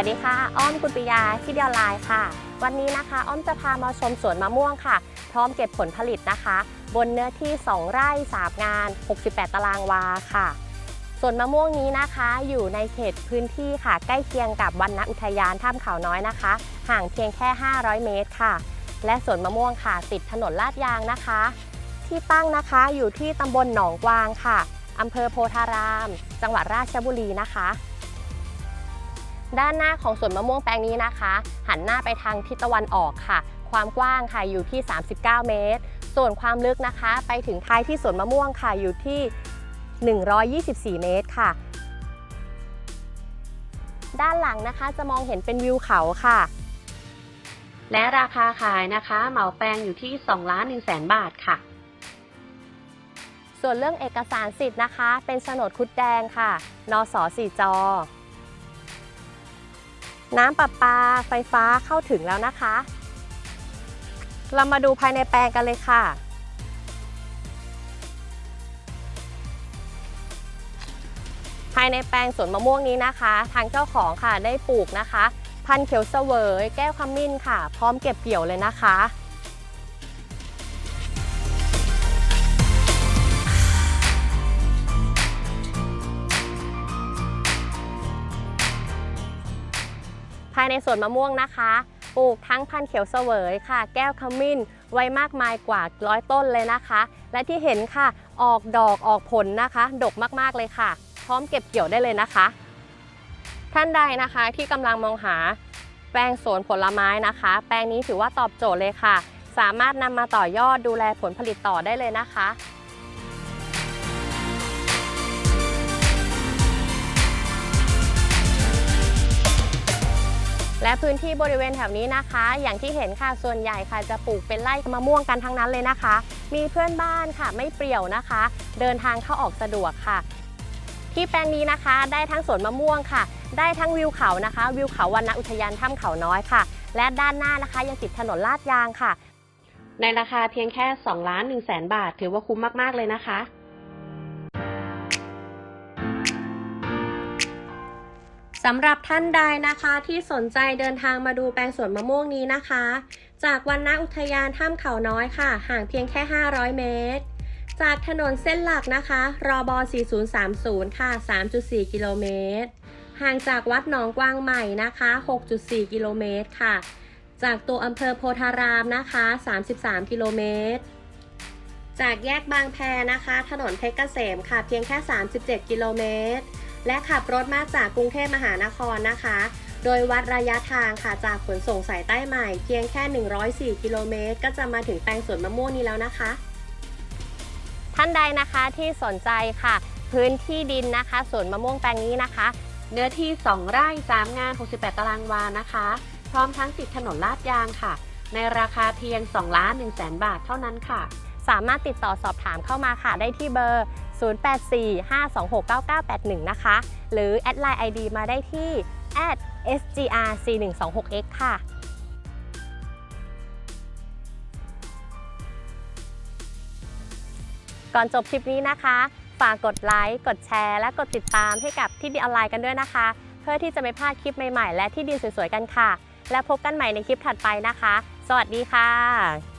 วัสดีค่ะ อ้อมกุลปิยาที่เดียวไลน์ค่ะ วันนี้นะคะ อ้อมจะพามาชมสวนมะม่วงค่ะ พร้อมเก็บผลผลิตนะคะ บนเนื้อที่ 2 ไร่ 3 งาน 68 ตารางวาค่ะสวนมะม่วงนี้นะคะ อยู่ในเขตพื้นที่ค่ะ ใกล้เคียงกับวันณอุทยานถ้ำเขาน้อยนะคะ ห่างเพียงแค่ 500 เมตรค่ะ และสวนมะม่วงค่ะติดถนนลาดยางนะคะ ที่ตั้งนะคะอยู่ที่ตำบลหนองกวางค่ะอำเภอโพธาราม จังหวัดราชบุรีนะคะ ด้านหน้าของสวนมะม่วงแปลงนี้นะคะ หันหน้าไปทางทิศตะวันออกค่ะ ความกว้างค่ะอยู่ที่ 39 เมตร ส่วนความลึกนะคะ ไปถึงท้ายที่สวนมะม่วงค่ะอยู่ที่ 124 เมตรค่ะ ด้านหลังนะคะจะมองเห็นเป็นวิวเขาค่ะ และราคาขายนะคะ เหมาแปลงอยู่ที่2ล้าน1แสนบาทค่ะ ส่วนเรื่องเอกสารสิทธิ์นะคะ เป็นโฉนดคุดแดงค่ะ นสสี่จอ น้ำประปาไฟฟ้าเข้าถึงแล้วนะคะ เรามาดูภายในแปลงกันเลยค่ะ ภายในแปลงสวนมะม่วงนี้นะคะ ทางเจ้าของค่ะได้ปลูกนะคะ พันธุ์เขียวเสวย แก้วขมิ้นค่ะ พร้อมเก็บเกี่ยวเลยนะคะ ภายในสวนมะม่วงนะคะ ปลูกทั้งพันธุ์เขียวเสวยค่ะ แก้วขมิ้น ไว้มากมายกว่าร้อยต้นเลยนะคะ และที่เห็นค่ะ ออกดอกออกผลนะคะ ดกมากๆเลยค่ะ พร้อมเก็บเกี่ยวได้เลยนะคะ ท่านใดนะคะที่กำลังมองหา แปลงสวนผลไม้นะคะ แปลงนี้ถือว่าตอบโจทย์เลยค่ะ สามารถนำมาต่อยอดดูแลผลผลิตต่อได้เลยนะคะ และพื้นที่บริเวณแถวนี้นะคะ อย่างที่เห็นค่ะส่วนใหญ่ค่ะจะปลูกเป็นไร่มะม่วงกันทั้งนั้นเลยนะคะ มีเพื่อนบ้านค่ะไม่เปรี่ยวนะคะ เดินทางเข้าออกสะดวกค่ะ ที่แปลงนี้นะคะ ได้ทั้งสวนมะม่วงค่ะ ได้ทั้งวิวเขานะคะ วิวเขาวันณอุทยานถ้ำเขาน้อยค่ะ และด้านหน้านะคะยังติดถนนลาดยางค่ะ ในราคาเพียงแค่2ล้าน1แสนบาท ถือว่าคุ้มมากๆเลยนะคะ สำหรับท่านใดนะคะที่สนใจเดินทางมาดูแปลงสวนมะม่วงนี้นะคะ จากวันณอุทยานถ้ำเขาน้อยค่ะ ห่างเพียงแค่ 500 เมตร จากถนนเส้นหลักนะคะรอบ4030 ค่ะ 3.4 กิโลเมตร ห่างจากวัดหนองกวางใหม่นะคะ 6.4 กิโลเมตรค่ะ จากตัวอำเภอโพธารามนะคะ 33 กิโลเมตร จากแยกบางแพนะคะ ถนนเพชรเกษมค่ะ เพียงแค่ 37 กิโลเมตร และขับรถมาจากกรุงเทพมหานครนะคะ โดยวัดระยะทางค่ะจากขนส่งสายใต้ใหม่ เพียงแค่ 104 กิโลเมตร ก็จะมาถึงแปลงสวนมะม่วงนี้แล้วนะคะ ท่านใดนะคะที่สนใจค่ะ พื้นที่ดินนะคะสวนมะม่วงแปลงนี้นะคะ เนื้อที่ 2 ไร่ 3 งาน 68 ตารางวานะคะ พร้อมทั้งติดถนนลาดยางค่ะ ในราคาเพียง2ล้าน1แสนบาทเท่านั้นค่ะ สามารถติดต่อสอบถามเข้ามาค่ะ ได้ที่เบอร์ 0845269981 นะคะ หรือแอดไลน์ ID มาได้ที่ @sgrc126x ค่ะก่อนจบคลิปนี้นะคะ ฝากกดไลค์ กดแชร์ และกดติดตามให้กับที่ดีออนไลน์กันด้วยนะคะ เพื่อที่จะไม่พลาดคลิปใหม่ ๆ และที่ดีสวยๆกันค่ะ และพบกันใหม่ในคลิปถัดไปนะคะ สวัสดีค่ะ